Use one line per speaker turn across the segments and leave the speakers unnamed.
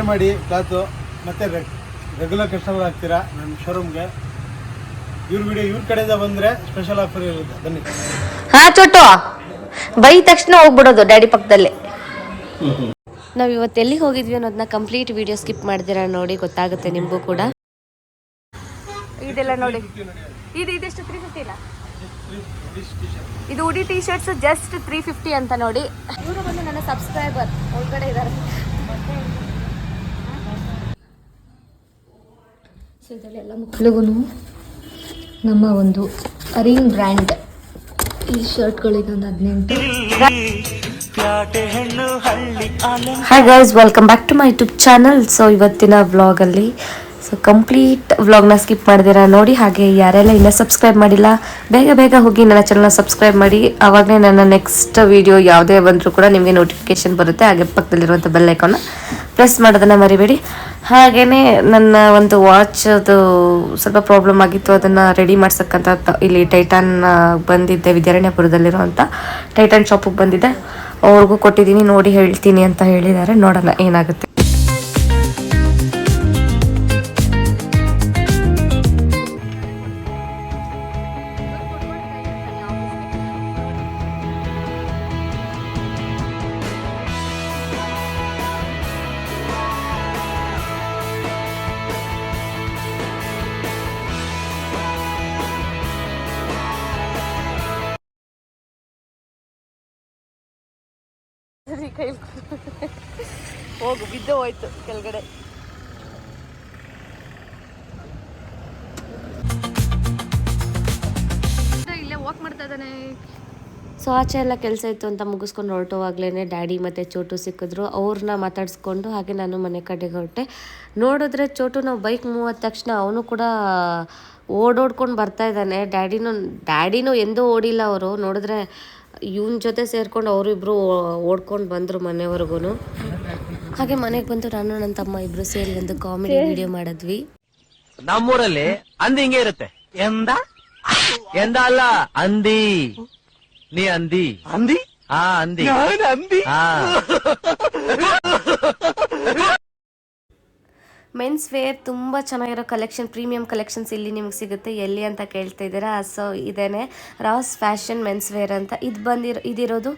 Share ಮಾಡಿ cloth ಮತ್ತೆ regular customer ಆಗ್ತೀರಾ ನನ್ನ ಶೋರೂಮ್ಗೆ ಇವ್ರ ವಿಡಿಯೋ ಇವ್ರ ಕಡೆಯಿಂದ ಬಂದರೆ ಸ್ಪೆಷಲ್ ಆಫರ್ ಇರುತ್ತೆ. ಬನ್ನಿ.
ಹಾ ಚೊಟ್ಟು ಬೈ ತಕ್ಷಣ ಹೋಗ್ಬಿಡೋದು ಡ್ಯಾಡಿ ಪಕ್ಕದಲ್ಲಿ. ನಾವು ಇವತ್ತು ಎಲ್ಲಿಗೆ ಹೋಗಿದ್ವಿ ಅನ್ನೋದನ್ನ ಕಂಪ್ಲೀಟ್ ವಿಡಿಯೋ ಸ್ಕಿಪ್ ಮಾಡ್ತೀರಾ ನೋಡಿ ಗೊತ್ತಾಗುತ್ತೆ ನಿಮಗೂ ಕೂಡ. ಇದೆಲ್ಲ ನೋಡಿ. ಇದು ಇದೆಷ್ಟು ತ್ರೀ ಫಿಫ್ಟಿ ಇಲ್ಲ ಇದು hoodie T shirts just three fifty ಅಂತ ನೋಡಿ. ಇವರು ಬಂದು ನನ್ನ ಸಬ್ಸ್ಕ್ರೈಬರ್ ಒಳಗಡೆ ಇದ್ದಾರೆ. ಸೊ ಮಕ್ಕಳಿಗೂ ನಮ್ಮ ಒಂದು ಅರಿಂಗ್ ಬ್ರ್ಯಾಂಡ್ ಈ ಶರ್ಟ್ಗಳಿಗೆ ಒಂದು ಹದಿನೆಂಟು. Hi guys welcome back to my YouTube channel so ಇವತ್ತಿನ ವ್ಲಾಗಲ್ಲಿ ಸೊ ಕಂಪ್ಲೀಟ್ ವ್ಲಾಗ್ನ ಸ್ಕಿಪ್ ಮಾಡಿದ್ದೀರಾ ನೋಡಿ, ಹಾಗೆ ಯಾರೆಲ್ಲ ಇನ್ನೂ ಸಬ್ಸ್ಕ್ರೈಬ್ ಮಾಡಿಲ್ಲ, ಬೇಗ ಬೇಗ ಹೋಗಿ ನನ್ನ ಚಾನಲ್ನ ಸಬ್ಸ್ಕ್ರೈಬ್ ಮಾಡಿ. ಆವಾಗಲೇ ನನ್ನ ನೆಕ್ಸ್ಟ್ ವಿಡಿಯೋ ಯಾವುದೇ ಬಂದರೂ ಕೂಡ ನಿಮಗೆ ನೋಟಿಫಿಕೇಶನ್ ಬರುತ್ತೆ. ಹಾಗೆ ಪಕ್ಕದಲ್ಲಿರುವಂಥ ಬೆಲ್ ಪ್ರೆಸ್ ಮಾಡೋದನ್ನು ಮರಿಬೇಡಿ. ಹಾಗೆಯೇ ನನ್ನ ಒಂದು ವಾಚ್ ಅದು ಸ್ವಲ್ಪ ಪ್ರಾಬ್ಲಮ್ ಆಗಿತ್ತು. ಅದನ್ನ ರೆಡಿ ಮಾಡ್ಸಕ್ಕಂತ ಇಲ್ಲಿ ಟೈಟಾನ್ ಬಂದಿದ್ದೆ ವಿದ್ಯಾರಣ್ಯಪುರದಲ್ಲಿರುವಂಥ ಟೈಟಾನ್ ಶಾಪಿಗೆ ಬಂದಿದ್ದೆ. ಅವ್ರಿಗೂ ಕೊಟ್ಟಿದ್ದೀನಿ, ನೋಡಿ ಹೇಳ್ತೀನಿ ಅಂತ ಹೇಳಿದ್ದಾರೆ. ನೋಡೋಣ ಏನಾಗುತ್ತೆ. ಹೋಗು ಬಿದ್ದು ಹೋಯ್ತು ಕೆಳಗಡೆ.
ಇಲ್ಲೇ ವಾಕ್ ಮಾಡ್ತಾ ಇದ್ದಾನೆ.
ಸೊ ಆಚೆ ಎಲ್ಲ ಕೆಲಸ ಇತ್ತು ಅಂತ ಮುಗಿಸ್ಕೊಂಡು ಹೊರಟೋವಾಗ್ಲೇ ಡ್ಯಾಡಿ ಮತ್ತು ಚೋಟು ಸಿಕ್ಕಿದ್ರು. ಅವ್ರನ್ನ ಮಾತಾಡಿಸ್ಕೊಂಡು ಹಾಗೆ ನಾನು ಮನೆ ಕಡೆಗೆ ಹೊರಟೆ. ನೋಡಿದ್ರೆ ಚೋಟು ನಾವು ಬೈಕ್ ಮೂವ್ ಆದ ತಕ್ಷಣ ಅವನು ಕೂಡ ಓಡೋಡ್ಕೊಂಡು ಬರ್ತಾ ಇದ್ದಾನೆ. ಡ್ಯಾಡಿನೂ ಡ್ಯಾಡಿನೂ ಎಂದೂ ಓಡಿಲ್ಲ ಅವರು. ನೋಡಿದ್ರೆ ಇವನ ಜೊತೆ ಸೇರ್ಕೊಂಡು ಅವರಿಬ್ರು ಓಡ್ಕೊಂಡು ಬಂದರು ಮನೆವರೆಗೂ ಹಾಗೆ ಮನೆಗೆ ಬಂದು ನಾನು ನನ್ನ ತಮ್ಮ ಇಬ್ರು ಸೇರಿ ಒಂದು ಕಾಮಿಡಿ ವಿಡಿಯೋ ಮಾಡಿದ್ವಿ.
ನಮ್ಮೂರಲ್ಲಿ ಅಂದಿ ಹಿಂಗೆ ಇರುತ್ತೆ. ಎಂದ? ಎಂದ ಅಲ್ಲ ಅಂದಿ ನೀ ಅಂದಿ ಅಂದಿ ಹಾ ಅಂದಿ ಅಂದಿ ಹಾ.
ಮೆನ್ಸ್ ವೇರ್ ತುಂಬ ಚೆನ್ನಾಗಿರೋ ಕಲೆಕ್ಷನ್ ಪ್ರೀಮಿಯಂ ಕಲೆಕ್ಷನ್ಸ್ ಇಲ್ಲಿ ನಿಮ್ಗೆ ಸಿಗುತ್ತೆ. ಎಲ್ಲಿ ಅಂತ ಕೇಳ್ತಾ ಇದ್ದೀರಾ? ಸೊ ಇದೇನೆ ರಾಸ್ ಫ್ಯಾಷನ್ ಮೆನ್ಸ್ ವೇರ್ ಅಂತ. ಇದು ಬಂದಿರೋ ಇದಿರೋದು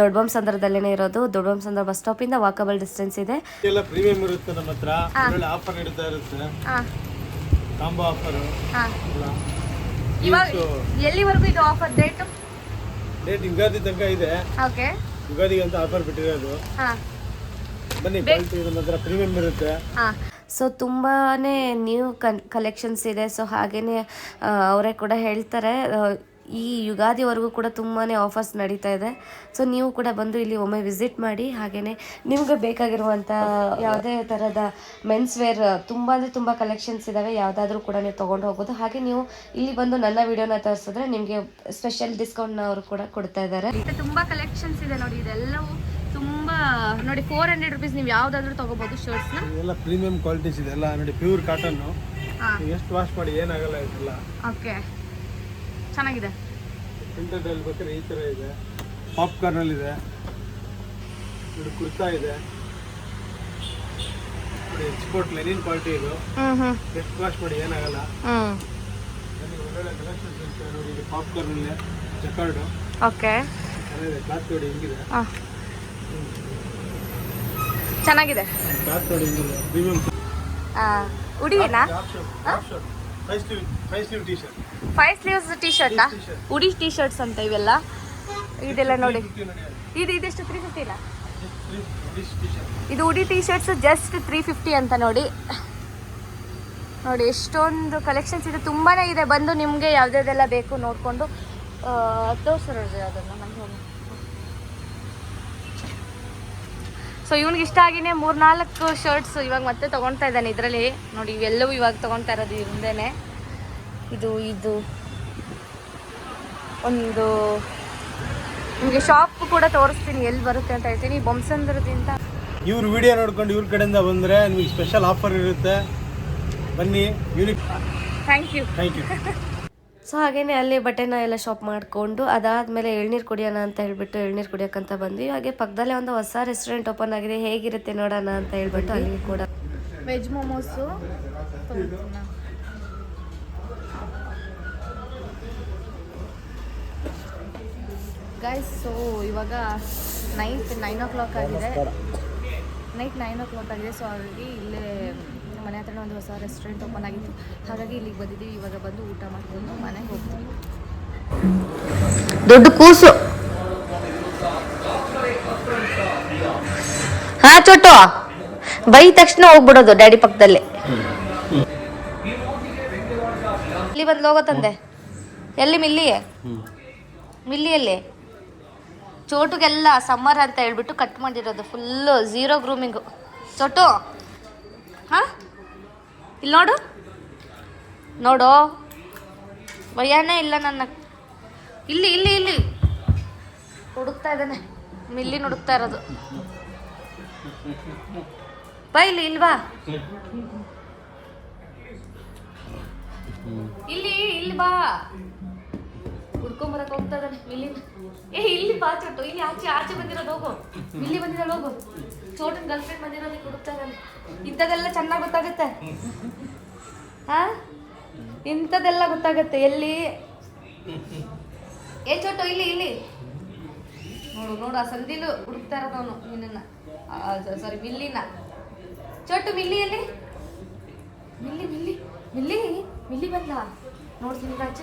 ದೊಡ್ಡಬಂ ಸಂದರ್ಭದಲ್ಲೇ ಇರೋದು. ದೊಡ್ಡಬಂ ಸಂದ್ರ ಬಸ್ ಸ್ಟಾಪಿಂದ ವಾಕಬಲ್ ಡಿಸ್ಟೆನ್ಸ್ ಇದೆ.
ಎಲ್ಲ ಪ್ರೀಮಿಯಂ ಇರುತ್ತೆ ನಮ್ಮ ಹತ್ರ. ಒಳ್ಳೆ ಆಫರ್ ನಡೀತಾ ಇರುತ್ತೆ. Combo offer.
ಇವಾಗ ಎಲ್ಲಿವರೆಗೂ ಇದು ಆಫರ್ ಡೇಟ್?
ಡೇಟ್ ಯುಗಾದಿ ತನಕ ಇದೆ.
ಓಕೆ.
ಯುಗಾದಿಗೆ ಅಂತ ಆಫರ್ ಬಿಟ್ಟಿರೋದು.
ಹಾ.
ಬನ್ನಿ ಕ್ವಾಲಿಟಿ ನಮ್ಮ ಹತ್ರ ಪ್ರೀಮಿಯಂ ಇರುತ್ತೆ.
ಹಾ.
ಸೊ ತುಂಬಾ ನ್ಯೂ ಕನ್ ಕಲೆಕ್ಷನ್ಸ್ ಇದೆ. ಸೊ ಹಾಗೆಯೇ ಅವರೇ ಕೂಡ ಹೇಳ್ತಾರೆ ಈ ಯುಗಾದಿವರೆಗೂ ಕೂಡ ತುಂಬಾ ಆಫರ್ಸ್ ನಡೀತಾ ಇದೆ. ಸೊ ನೀವು ಕೂಡ ಬಂದು ಇಲ್ಲಿ ಒಮ್ಮೆ ವಿಸಿಟ್ ಮಾಡಿ ಹಾಗೆಯೇ ನಿಮಗೆ ಬೇಕಾಗಿರುವಂಥ ಯಾವುದೇ ಥರದ ಮೆನ್ಸ್ ವೇರ್ ತುಂಬ ಅಂದರೆ ತುಂಬ ಕಲೆಕ್ಷನ್ಸ್ ಇದ್ದಾವೆ ಯಾವುದಾದ್ರೂ ಕೂಡ ನೀವು ತೊಗೊಂಡು ಹೋಗ್ಬೋದು. ಹಾಗೆ ನೀವು ಇಲ್ಲಿ ಬಂದು ನನ್ನ ವಿಡಿಯೋನ ತರಿಸಿದ್ರೆ ನಿಮಗೆ ಸ್ಪೆಷಲ್ ಡಿಸ್ಕೌಂಟ್ನ ಅವರು ಕೂಡ ಕೊಡ್ತಾ ಇದ್ದಾರೆ
ತುಂಬ ಕಲೆಕ್ಷನ್ಸ್ ಇದೆ ನೋಡಿ, ಇದೆಲ್ಲವೂ ನೋಡಿ ಫೋರ್ ಹಂಡ್ರೆಡ್ ರುಪೀಸ್ ನೀವು ಯಾವ್ದಾದ್ರು ತಗೋಬಹುದು ಶರ್ಟ್ಸ್ ಎಲ್ಲ
ಇದೆಲ್ಲ ಪ್ರೀಮಿಯಂ ಕ್ವಾಲಿಟೀಸ್ ಇದೆ. ಎಲ್ಲ ನೋಡಿ ಪ್ಯೂರ್ ಕಾಟನ್
ಹಾ.
ಎಷ್ಟು ವಾಶ್ ಮಾಡಿ ಏನಾಗಲ್ಲ ಇದೆಲ್ಲ
ಓಕೆ ಚೆನ್ನಾಗಿದೆ.
ಪ್ರಿಂಟೆಡ್ ಅಲ್ಲಿ ಬೇಕಾದ್ರೆ ಈ ಥರ ಇದೆ. ಪಾಪ್ಕಾರ್ನ್ ಇದೆ. ನೋಡಿ ಕುರ್ತಾ ಇದೆ. ನೋಡಿ ಎಕ್ಸ್ಪೋರ್ಟ್ ಲೆನಿನ್ ಕ್ವಾಲಿಟಿ ಇದು.
ಹ್ಮ್ ಹ್ಮ್
ಎಷ್ಟು ವಾಶ್ ಮಾಡಿ ಏನಾಗಲ್ಲ. ಒಳ್ಳೊಳ್ಳೆ ಕಲೆಕ್ಷನ್ಸ್ ಇರುತ್ತೆ. ನೋಡಿ ಇದು ಪಾಪ್ಕಾರ್ನ್ ಇದೆ ಜಕಾರ್ಡು
ಓಕೆ
ಚೆನ್ನಾಗಿದೆ ಕ್ಲಾತ್ ನೋಡಿ ಹಿಂಗಿದೆ.
ಚೆನ್ನಾಗಿದೆ. ಉಡಿನಾ
five
sleeves T shirt hoodie T shirts ಅಂತ ಇವೆಲ್ಲ? ಇದೆಲ್ಲ ನೋಡಿ. ಇದು ಇದೆಷ್ಟು ತ್ರೀ ಫಿಫ್ಟಿ ಇಲ್ಲ ಇದು hoodie T shirts just three fifty ಅಂತ ನೋಡಿ. ನೋಡಿ, ಎಷ್ಟೊಂದು ಕಲೆಕ್ಷನ್ಸ್ ಇದೆ. ತುಂಬಾನೇ ಇದೆ. ಬಂದು ನಿಮಗೆ ಯಾವ್ದಾದೆಲ್ಲ ಬೇಕು ನೋಡಿಕೊಂಡು ತೋರಿಸ್ರು ಅದನ್ನು ನಂಗೆ ಹೋಗಿ ಸೊ ಇವ್ನಿಗೆ ಇಷ್ಟ ಆಗಿನೇ ಮೂರ್ನಾಲ್ಕು ಶರ್ಟ್ಸ್ ಇವಾಗ ಮತ್ತೆ ತಗೊಳ್ತಾ ಇದ್ದಾನೆ ಇದರಲ್ಲಿ. ನೋಡಿ ಇವೆಲ್ಲವೂ ಇವಾಗ ತಗೊಳ್ತಾ ಇರೋದು ಇವ್ರದ್ದೇನೆ ಇದು ಇದು. ಒಂದು ನಿಮಗೆ ಶಾಪ್ ಕೂಡ ತೋರಿಸ್ತೀನಿ ಎಲ್ಲಿ ಬರುತ್ತೆ ಅಂತ ಹೇಳ್ತೀನಿ. ಬೊಮ್ಸಂದ್ರದಿಂದ.
ಇವ್ರ ವಿಡಿಯೋ ನೋಡ್ಕೊಂಡು ಇವ್ರ ಕಡೆಯಿಂದ ಬಂದರೆ ನಿಮಗೆ ಸ್ಪೆಷಲ್ ಆಫರ್ ಇರುತ್ತೆ. ಬನ್ನಿ unique
thank you
thank you
so ಹಾಗೇನೆ ಅಲ್ಲಿ ಬಟ್ಟೆನ ಎಲ್ಲ ಶಾಪ್ ಮಾಡಿಕೊಂಡು ಅದಾದಮೇಲೆ ಎಳ್ನೀರು ಕುಡಿಯೋಣ ಅಂತ ಹೇಳ್ಬಿಟ್ಟು ಎಳ್ನೀರು ಕುಡಿಯೋಕ್ಕಂತ ಬಂದ್ವಿ. ಹಾಗೆ ಪಕ್ಕದಲ್ಲೇ ಒಂದು ಹೊಸ ರೆಸ್ಟೋರೆಂಟ್ ಓಪನ್ ಆಗಿದೆ. ಹೇಗಿರುತ್ತೆ ನೋಡೋಣ ಅಂತ ಹೇಳ್ಬಿಟ್ಟು ಅಲ್ಲಿ ಕೂಡ.
ವೆಜ್ ಮೊಮೋಸು ಗೈಸ್ ಸೊ ಇವಾಗ ನೈಟ್ ನೈನ್ ಓ ಕ್ಲಾಕ್ ಆಗಿದೆ. ನೈಟ್ ನೈನ್ ಓ ಕ್ಲಾಕ್ ಆಗಿದೆ. ಸೊ ಹಾಗಾಗಿ ಇಲ್ಲೇ ಮನೆ ಹತ್ರ ಒಂದು ಹೊಸ ರೆಸ್ಟೋರೆಂಟ್ ಓಪನ್ ಆಗಿತ್ತು. ಹಾಗಾಗಿ ಇಲ್ಲಿಗೆ ಬಂದಿದ್ದೀವಿ. ಇವಾಗ ಬಂದು ಊಟ ಮಾಡ್ಕೊಂಡು ಮನೆಗೆ ಹೋಗ್ತೀವಿ.
ದೊಡ್ಡ ಕೂಸು. ಹಾ ಚೊಟ್ಟು ಬೈ ತಕ್ಷಣ ಹೋಗ್ಬಿಡೋದು ಡ್ಯಾಡಿ ಪಕ್ಕದಲ್ಲಿ.
ಇಲ್ಲಿ ಬಂದು ತಂದೆ. ಎಲ್ಲಿ ಮಿಲ್ಲಿ? ಮಿಲ್ಲಿಯಲ್ಲಿ. ಚೋಟುಗೆಲ್ಲ ಸಮ್ಮರ್ ಅಂತ ಹೇಳ್ಬಿಟ್ಟು ಕಟ್ ಮಾಡಿರೋದು ಫುಲ್ಲು ಝೀರೋ ಗ್ರೂಮಿಂಗು ಚೋಟು. ಹಾಂ ಇಲ್ಲಿ ನೋಡು. ನೋಡು. ಭಯನೇ ಇಲ್ಲ ನನ್ನ. ಇಲ್ಲಿ ಇಲ್ಲಿ ಇಲ್ಲಿ. ಹುಡುಕ್ತಾ ಇದ್ದಾನೆ. ಮಿಲ್ಲಿ ಹುಡುಕ್ತಾ ಇರೋದು. ಬಾ ಇಲ್ಲಿ ಇಲ್ವಾ ಇಲ್ಲಿ ಇಲ್ಲಿ ಬಾ. ಹುಡ್ಕೊಂಬರಕ್ ಹೋಗ್ತಾ ಇದ್ದಾನೆ, ಮಿಲ್ಲಿ. ಏ, ಇಲ್ಲಿ ಬಾ ಚೋಟು ಇಲ್ಲಿ ಆಚೆ ಆಚೆ ಬಂದಿರೋದು ಹೋಗು. ಮಿಲ್ಲಿ ಬಂದಿರೋದು ಹೋಗು. ಚೋಟನ್ ಗರ್ಲ್ ಫ್ರೆಂಡ್ ನೀವು ಹುಡುಕ್ತಾ ಇದ್ದಾನೆ. ಇಂಥದ್ದೆಲ್ಲ ಚೆನ್ನಾಗಿ ಗೊತ್ತಾಗುತ್ತೆ? ಹಾ? ಇಂಥದ್ದೆಲ್ಲ ಗೊತ್ತಾಗುತ್ತೆ. ಎಲ್ಲಿ? ಏ ಚೋಟು, ಇಲ್ಲಿ ಇಲ್ಲಿ. ನೋಡು ನೋಡು, ಆ ಸಂದಿಲು ಹುಡುಕ್ತಾ ಇರೋದವನು ನಿನ್ನನ್ನ. ಸಾರಿ ಮಿಲ್ಲಿನ. ಚೋಟು, ಮಿಲ್ಲಿ ಎಲ್ಲಿ? Millie Millie. ಮಿಲ್ಲಿ ಮಿಲ್ಲಿ ಬಂದ. ನೋಡ್ತೀನಿ ರಾಜ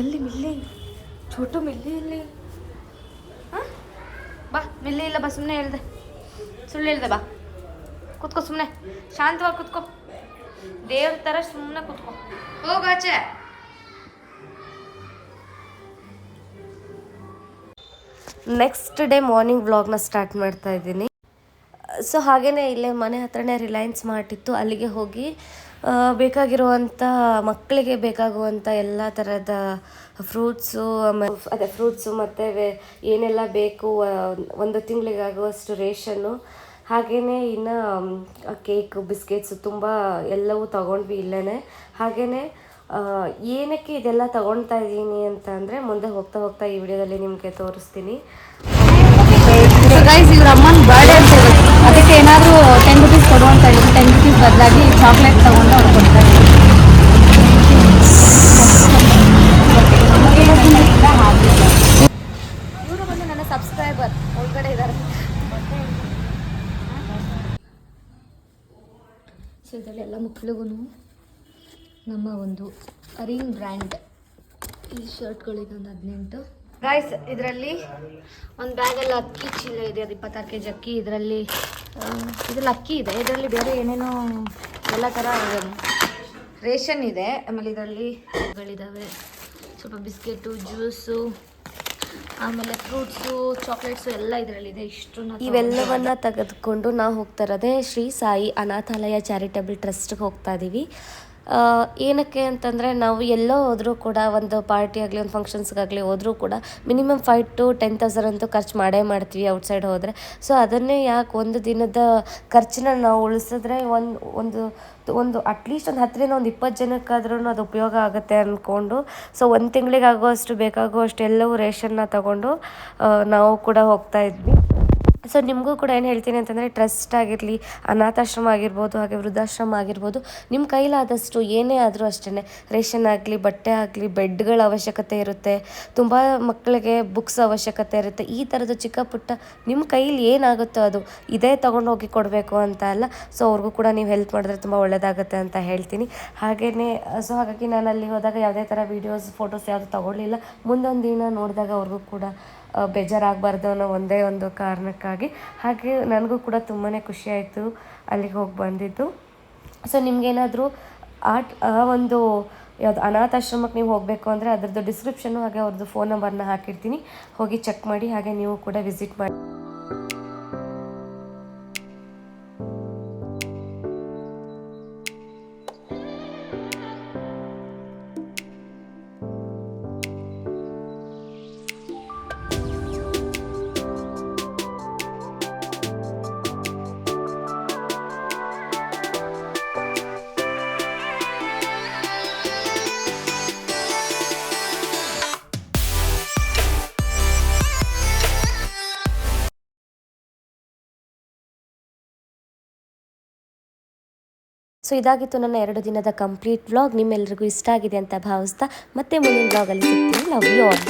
ಎಲ್ಲಿ ಮಿಲ್ಲಿ? ಚೋಟು ಮಿಲ್ಲಿ ಇಲ್ಲಿ? ಹಾಂ? ಬಾ, ಮಿಲ್ಲಿ ಇಲ್ಲ ಬಾ ಸುಮ್ಮನೆ ಹೇಳ್ದೆ. ಸುಳ್ಳು ಹೇಳ್ದೆ ಬಾ. ಕುತ್ಕೋ ಸುಮ್ಮನೆ ಶಾಂತವಾಗಿ ಕುತ್ಕೋ. ದೇವ್ರ ಥರ ಸುಮ್ಮನೆ ಕುತ್ಕೋ. ಹೋಗಾಚೆ
ನೆಕ್ಸ್ಟ್ ಡೇ ಮಾರ್ನಿಂಗ್ ವ್ಲಾಗ್ನ ಸ್ಟಾರ್ಟ್ ಮಾಡ್ತಾ ಇದ್ದೀನಿ. ಸೊ ಹಾಗೆಯೇ ಇಲ್ಲೇ ಮನೆ ಹತ್ರನೇ ರಿಲಯನ್ಸ್ ಮಾರ್ಟ್ ಇತ್ತು. ಅಲ್ಲಿಗೆ ಹೋಗಿ ಬೇಕಾಗಿರುವಂಥ ಮಕ್ಕಳಿಗೆ ಬೇಕಾಗುವಂಥ ಎಲ್ಲ ಥರದ ಫ್ರೂಟ್ಸು ಆಮೇಲೆ ಅದೇ ಫ್ರೂಟ್ಸು ಮತ್ತು ಏನೆಲ್ಲ ಬೇಕು ಒಂದು ತಿಂಗಳಿಗಾಗುವಷ್ಟು ರೇಷನ್ನು. ಹಾಗೆಯೇ ಇನ್ನು ಕೇಕ್, ಬಿಸ್ಕೆಟ್ಸು ತುಂಬ ಎಲ್ಲವೂ ತಗೊಂಡ್ವಿ ಇಲ್ಲೇ ಹಾಗೆಯೇ ಏನಕ್ಕೆ ಇದೆಲ್ಲ ತಗೊಳ್ತಾ ಇದ್ದೀನಿ ಅಂತ ಅಂದರೆ ಮುಂದೆ ಹೋಗ್ತಾ ಹೋಗ್ತಾ ಈ ವಿಡಿಯೋದಲ್ಲಿ ನಿಮಗೆ ತೋರಿಸ್ತೀನಿ.
ಅಮ್ಮನ ಬರ್ಡೇ ಅಂತ ಅದಕ್ಕೆ ಏನಾದರೂ ಟೆನ್ ರುಪೀಸ್ ಕೊಡು ಅಂತ ಹೇಳಿದ್ರು. ಟೆನ್ ರುಪೀಸ್ ಬದಲಾಗಿ ಚಾಕ್ಲೇಟ್ ತಗೊಂಡು ಅವ್ರು ಕೊಡ್ತಾರೆ ಇವರು ಬಂದು ನನ್ನ ಸಬ್ಸ್ಕ್ರೈಬರ್ ಒಳಗಡೆ ಇದ್ದಾರೆ. ಸೊ ಇದರಲ್ಲಿ ಎಲ್ಲ ಮಕ್ಕಳಿಗೂ ನಮ್ಮ ಒಂದು ಅರಿಂಗ್ ಬ್ರ್ಯಾಂಡ್ ಈ ಶರ್ಟ್ಗಳಿಗೊಂದು ಹದಿನೆಂಟು. ಗಾಯ್ಸ್ ಇದರಲ್ಲಿ ಒಂದು ಬ್ಯಾಗಲ್ಲಿ ಅಕ್ಕಿ ಚೀಲ ಇದೆ ಅದು ಇಪ್ಪತ್ತಾರು ಕೆ ಜಿ ಅಕ್ಕಿ. ಇದರಲ್ಲಿ ಇದರಲ್ಲಿ ಅಕ್ಕಿ ಇದೆ. ಇದರಲ್ಲಿ ಬೇರೆ ಏನೇನೋ ಎಲ್ಲ ಥರ ರೇಷನ್ ಇದೆ. ಆಮೇಲೆ ಇದರಲ್ಲಿ ಗಳಿದ್ದಾವೆ ಸ್ವಲ್ಪ ಬಿಸ್ಕೆಟು ಜ್ಯೂಸು ಆಮೇಲೆ ಫ್ರೂಟ್ಸು ಚಾಕ್ಲೇಟ್ಸು ಎಲ್ಲ ಇದರಲ್ಲಿದೆ. ಇಷ್ಟು
ಇವೆಲ್ಲವನ್ನ ತೆಗೆದುಕೊಂಡು ನಾವು ಹೋಗ್ತಾ ಇರೋದೇ ಶ್ರೀ ಸಾಯಿ ಅನಾಥಾಲಯ ಚಾರಿಟಬಲ್ ಟ್ರಸ್ಟ್ಗೆ ಹೋಗ್ತಾ ಇದ್ದೀವಿ ಏನಕ್ಕೆ ಅಂತಂದರೆ ನಾವು ಎಲ್ಲೋ ಹೋದರೂ ಕೂಡ ಒಂದು ಪಾರ್ಟಿ ಆಗಲಿ, ಒಂದು ಫಂಕ್ಷನ್ಸ್ಗಾಗಲಿ ಹೋದರೂ ಕೂಡ minimum five to ten thousand ಅಂತೂ ಖರ್ಚು ಮಾಡೇ ಮಾಡ್ತೀವಿ ಔಟ್ಸೈಡ್ ಹೋದರೆ. ಸೊ ಅದನ್ನೇ ಯಾಕೆ ಒಂದು ದಿನದ ಖರ್ಚನ್ನ ನಾವು ಉಳಿಸಿದ್ರೆ ಒಂದು ಒಂದು ಒಂದು ಅಟ್ಲೀಸ್ಟ್ ಒಂದು ಹತ್ತರಿಂದ ಒಂದು ಇಪ್ಪತ್ತು ಜನಕ್ಕಾದ್ರೂ ಅದು ಉಪಯೋಗ ಆಗುತ್ತೆ ಅಂದ್ಕೊಂಡು ಸೊ ಒಂದು ತಿಂಗಳಿಗಾಗುವಷ್ಟು ಬೇಕಾಗುವಷ್ಟು ಎಲ್ಲವೂ ರೇಷನ್ನ ತಗೊಂಡು ನಾವು ಕೂಡ ಹೋಗ್ತಾ ಇದ್ವಿ. ಸೊ ನಿಮಗೂ ಕೂಡ ಏನು ಹೇಳ್ತೀನಿ ಅಂತಂದರೆ ಟ್ರಸ್ಟ್ ಆಗಿರಲಿ, ಅನಾಥಾಶ್ರಮ ಆಗಿರ್ಬೋದು, ಹಾಗೆ ವೃದ್ಧಾಶ್ರಮ ಆಗಿರ್ಬೋದು ನಿಮ್ಮ ಕೈಲಾದಷ್ಟು ಏನೇ ಆದರೂ ಅಷ್ಟೇ ರೇಷನ್ ಆಗಲಿ, ಬಟ್ಟೆ ಆಗಲಿ, ಬೆಡ್ಗಳ ಅವಶ್ಯಕತೆ ಇರುತ್ತೆ, ತುಂಬ ಮಕ್ಕಳಿಗೆ ಬುಕ್ಸ್ ಅವಶ್ಯಕತೆ ಇರುತ್ತೆ, ಈ ಥರದ ಚಿಕ್ಕ ಪುಟ್ಟ ನಿಮ್ಮ ಕೈಲಿ ಏನಾಗುತ್ತೋ ಅದು ಇದೇ ತೊಗೊಂಡು ಹೋಗಿ ಕೊಡಬೇಕು ಅಂತ ಅಲ್ಲ ಸೊ ಅವ್ರಿಗೂ ಕೂಡ ನೀವು ಹೆಲ್ಪ್ ಮಾಡಿದ್ರೆ ತುಂಬ ಒಳ್ಳೆಯದಾಗುತ್ತೆ ಅಂತ ಹೇಳ್ತೀನಿ. ಹಾಗೆಯೇ ಸೊ ಹಾಗಾಗಿ ನಾನು ಅಲ್ಲಿ ಹೋದಾಗ ಯಾವುದೇ ಥರ ವೀಡಿಯೋಸ್ ಫೋಟೋಸ್ ಯಾವುದು ತೊಗೊಳ್ಳಿಲ್ಲ, ಮುಂದೊಂದು ದಿನ ನೋಡಿದಾಗ ಅವ್ರಿಗೂ ಕೂಡ ಬೇಜಾರಾಗಬಾರ್ದು ಅನ್ನೋ ಒಂದೇ ಒಂದು ಕಾರಣಕ್ಕಾಗಿ. ಹಾಗೆ ನನಗೂ ಕೂಡ ತುಂಬಾ ಖುಷಿ ಆಯಿತು ಅಲ್ಲಿಗೆ ಹೋಗಿ ಬಂದಿದ್ದು. ಸೊ ನಿಮಗೇನಾದರೂ ಆಟ್, ಆ ಒಂದು ಯಾವುದು ಅನಾಥಾಶ್ರಮಕ್ಕೆ ನೀವು ಹೋಗಬೇಕು ಅಂದರೆ ಅದರದ್ದು ಡಿಸ್ಕ್ರಿಪ್ಷನ್ನು ಹಾಗೆ ಅವ್ರದ್ದು ಫೋನ್ ನಂಬರ್ನ ಹಾಕಿರ್ತೀನಿ. ಹೋಗಿ ಚೆಕ್ ಮಾಡಿ, ಹಾಗೆ ನೀವು ಕೂಡ ವಿಸಿಟ್ ಮಾಡಿ. ಸೊ ಇದಾಗಿತ್ತು ನನ್ನ ಎರಡು ದಿನದ ಕಂಪ್ಲೀಟ್ ವ್ಲಾಗ್. ನಿಮ್ಮೆಲ್ಲರಿಗೂ ಇಷ್ಟ ಆಗಿದೆ ಅಂತ ಭಾವಿಸ್ತಾ ಮತ್ತೆ ಮುಂದಿನ ವ್ಲಾಗಲ್ಲಿ ಸಿಗ್ತೀನಿ. Love you all